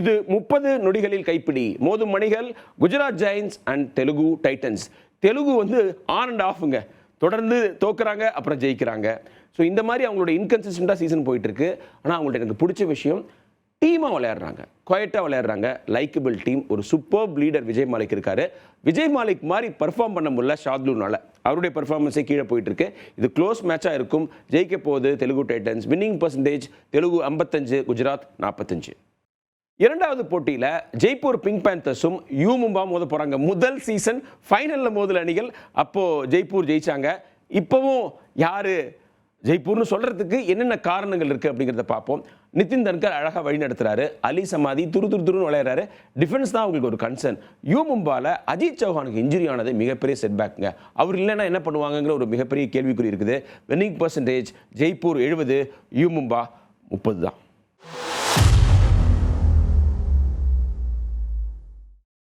இது முப்பது நொடிகளில் கைப்பிடி. மோதும் மணிகள் Gujarat Giants and Telugu Titans. Telugu வந்து ஆன் அண்ட் ஆஃபுங்க. தொடர்ந்து தோக்குறாங்க அப்புறம் ஜெயிக்கிறாங்க. ஸோ இந்த மாதிரி அவங்களோட இன்கன்சிஸ்டண்டாக சீசன் போயிட்டுருக்கு. ஆனால் அவங்கள்ட்ட எனக்கு பிடிச்ச விஷயம் டீமாக விளையாடுறாங்க. குவைட்டாக விளையாடுறாங்க. லைக்கபிள் டீம் ஒரு சூப்பர் லீடர் விஜய் மாலிக் இருக்காரு. விஜய் மாலிக் மாதிரி பர்ஃபார்ம் பண்ண முடியல ஷாத்லூனால. அவருடைய பர்ஃபார்மன்ஸே கீழே போயிட்டு இருக்கு இது க்ளோஸ் மேட்சாக இருக்கும். ஜெயிக்க போகுது Telugu Titans. Winning percentage Telugu ஐம்பத்தஞ்சு குஜராத் நாற்பத்தஞ்சு இரண்டாவது போட்டியில் ஜெய்ப்பூர் பிங்க் பேந்தர்ஸும் யூ மும்பா மோத போகிறாங்க முதல் சீசன் ஃபைனலில் மோதல் அணிகள் அப்போது ஜெய்ப்பூர் ஜெயிச்சாங்க. இப்போவும் யார் ஜெய்ப்பூர்னு சொல்கிறதுக்கு என்னென்ன காரணங்கள் இருக்குது அப்படிங்கிறத பார்ப்போம். நிதின் தன்கர் அழகாக வழி நடத்துகிறாரு அலி சமாதி துரு துரு துருன்னு விளையாடுறாரு. டிஃபென்ஸ் தான் அவங்களுக்கு ஒரு கன்சர்ன் யூ மும்பாவில் அஜித் சௌஹானுக்கு இன்ஜுரி ஆனது மிகப்பெரிய செட்பேக்குங்க அவர் இல்லைன்னா என்ன பண்ணுவாங்கங்கிற ஒரு மிகப்பெரிய கேள்விக்குறி இருக்குது. வின்னிங் பர்சன்டேஜ் ஜெய்ப்பூர் எழுபது யூ மும்பா முப்பது தான்.